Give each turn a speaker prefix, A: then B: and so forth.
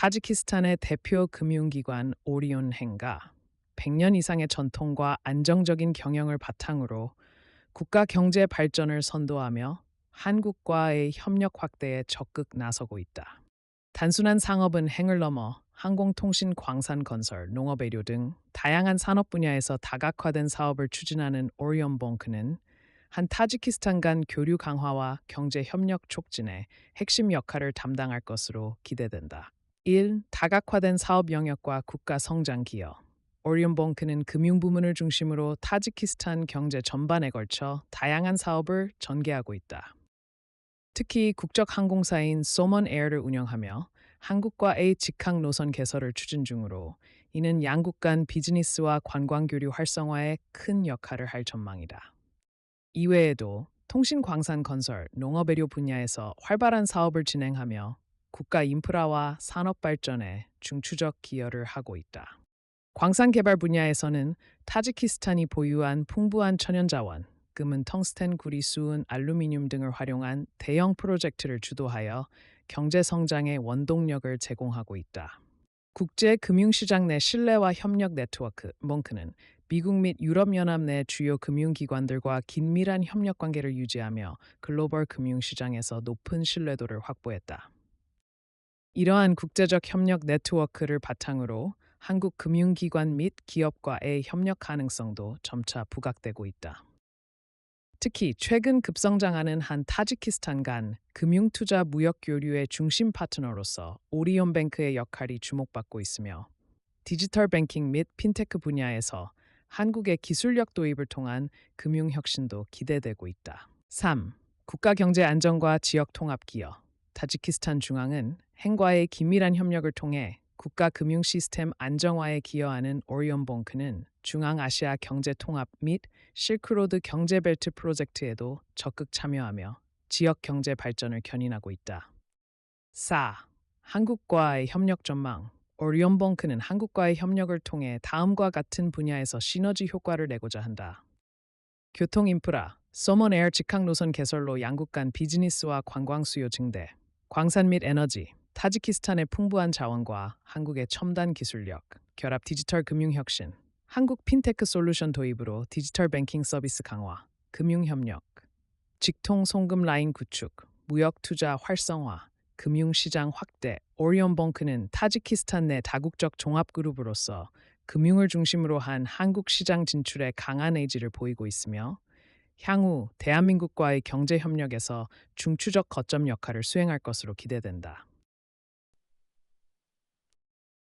A: 타지키스탄의 대표 금융기관 오리온행가 100년 이상의 전통과 안정적인 경영을 바탕으로 국가 경제 발전을 선도하며 한국과의 협력 확대에 적극 나서고 있다. 단순한 상업은 행을 넘어 항공통신, 광산 건설, 농업의료 등 다양한 산업 분야에서 다각화된 사업을 추진하는 오리온뱅크는 한 타지키스탄 간 교류 강화와 경제 협력 촉진에 핵심 역할을 담당할 것으로 기대된다. 1. 다각화된 사업 영역과 국가 성장 기여 오리온뱅크는 금융 부문을 중심으로 타지키스탄 경제 전반에 걸쳐 다양한 사업을 전개하고 있다. 특히 국적 항공사인 소먼 에어를 운영하며 한국과의 직항 노선 개설을 추진 중으로 이는 양국 간 비즈니스와 관광 교류 활성화에 큰 역할을 할 전망이다. 이외에도 통신 광산 건설, 농업 의료 분야에서 활발한 사업을 진행하며 국가 인프라와 산업 발전에 중추적 기여를 하고 있다. 광산 개발 분야에서는 타지키스탄이 보유한 풍부한 천연 자원, 금은 텅스텐, 구리, 수은, 알루미늄 등을 활용한 대형 프로젝트를 주도하여 경제 성장의 원동력을 제공하고 있다. 국제 금융시장 내 신뢰와 협력 네트워크 몽크는 미국 및 유럽연합 내 주요 금융기관들과 긴밀한 협력 관계를 유지하며 글로벌 금융시장에서 높은 신뢰도를 확보했다. 이러한 국제적 협력 네트워크를 바탕으로 한국 금융기관 및 기업과의 협력 가능성도 점차 부각되고 있다. 특히 최근 급성장하는 한 타지키스탄 간 금융투자 무역 교류의 중심 파트너로서 오리온뱅크의 역할이 주목받고 있으며 디지털 뱅킹 및 핀테크 분야에서 한국의 기술력 도입을 통한 금융 혁신도 기대되고 있다. 3. 국가 경제 안정과 지역 통합 기여. 타지키스탄 중앙은 행과의 긴밀한 협력을 통해 국가 금융 시스템 안정화에 기여하는 오리온뱅크는 중앙아시아 경제 통합 및 실크로드 경제 벨트 프로젝트에도 적극 참여하며 지역 경제 발전을 견인하고 있다. 4. 한국과의 협력 전망 오리온뱅크는 한국과의 협력을 통해 다음과 같은 분야에서 시너지 효과를 내고자 한다. 교통 인프라, 소먼 에어 직항 노선 개설로 양국 간 비즈니스와 관광 수요 증대, 광산 및 에너지, 타지키스탄의 풍부한 자원과 한국의 첨단 기술력, 결합 디지털 금융 혁신, 한국 핀테크 솔루션 도입으로 디지털 뱅킹 서비스 강화, 금융 협력, 직통 송금 라인 구축, 무역 투자 활성화, 금융 시장 확대, 오리온뱅크는 타지키스탄 내 다국적 종합 그룹으로서 금융을 중심으로 한 한국 시장 진출에 강한 의지를 보이고 있으며 향후 대한민국과의 경제 협력에서 중추적 거점 역할을 수행할 것으로 기대된다.